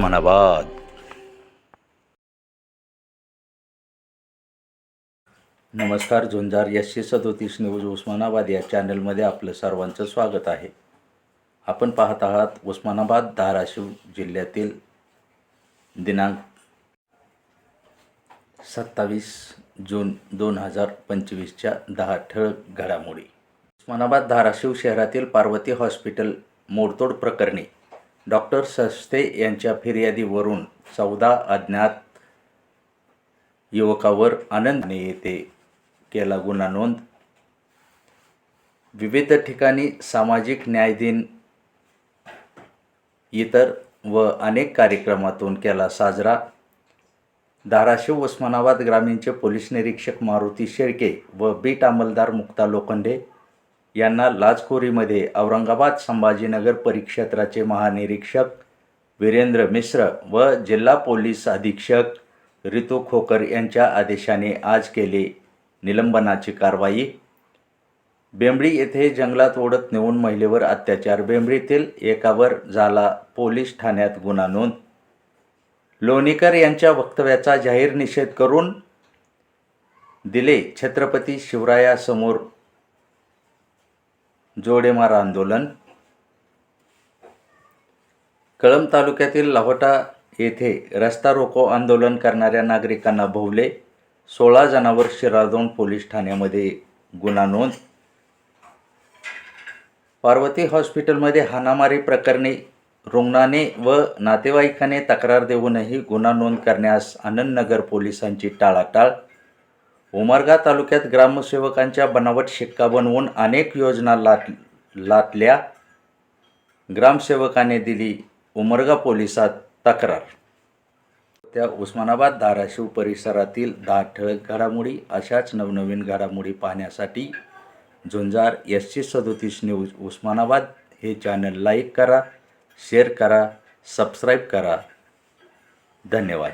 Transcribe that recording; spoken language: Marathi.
उस्मानाबाद नमस्कार झुंजार एसशे सदोतीस न्यूज उस्मानाबाद या चॅनलमध्ये आपलं सर्वांचं स्वागत आहे. आपण पाहत आहात उस्मानाबाद धाराशिव जिल्ह्यातील दिनांक सत्तावीस जून दोन हजार पंचवीसच्या दहा ठळक घडामोडी. उस्मानाबाद धाराशिव शहरातील पार्वती हॉस्पिटल मोडतोड प्रकरणी डॉक्टर सस्ते यांच्या फिर्यादीवरून चौदा अज्ञात युवकावर आनंदने येथे केला गुन्हा नोंद. विविध ठिकाणी सामाजिक न्याय दिन इतर व अनेक कार्यक्रमातून केला साजरा. धाराशिव उस्मानाबाद ग्रामीणचे पोलीस निरीक्षक मारुती शेळके व बीट अंमलदार मुक्ता लोखंडे यांना लाचखोरीमध्ये औरंगाबाद संभाजीनगर परिक्षेत्राचे महानिरीक्षक वीरेंद्र मिश्र व जिल्हा पोलीस अधीक्षक रितू खोकर यांच्या आदेशाने आज केले निलंबनाची कारवाई. बेंबळी येथे जंगलात ओढत नेऊन महिलेवर अत्याचार. बेंबळीतील एकावर झाला पोलीस ठाण्यात गुन्हा नोंद. लोणीकर यांच्या वक्तव्याचा जाहीर निषेध करून दिले छत्रपती शिवरायासमोर जोडेमार आंदोलन. कळंब तालुक्यातील लाहोटा येथे रस्ता रोको आंदोलन करणाऱ्या नागरिकांना भोवले. सोळा जणांवर शिरादोन पोलीस ठाण्यामध्ये गुन्हा नोंद. पार्वती हॉस्पिटलमध्ये हाणामारी प्रकरणी रुग्णाने व नातेवाईकाने तक्रार देऊनही गुन्हा नोंद करण्यास आनंदनगर पोलिसांची टाळाटाळ उमरगा तालुक्यात ग्रामसेवकांच्या बनावट शिक्का बनवून अनेक योजना लाट लाटल्या. ग्रामसेवकाने दिली उमरगा पोलिसात तक्रार. त्या उस्मानाबाद धाराशिव परिसरातील दहा ठळक घडामोडी अशाच नवनवीन घडामोडी पाहण्यासाठी झुंजार एस सी सदोतीस न्यूज उस्मानाबाद हे चॅनल लाईक करा शेअर करा सबस्क्राईब करा. धन्यवाद.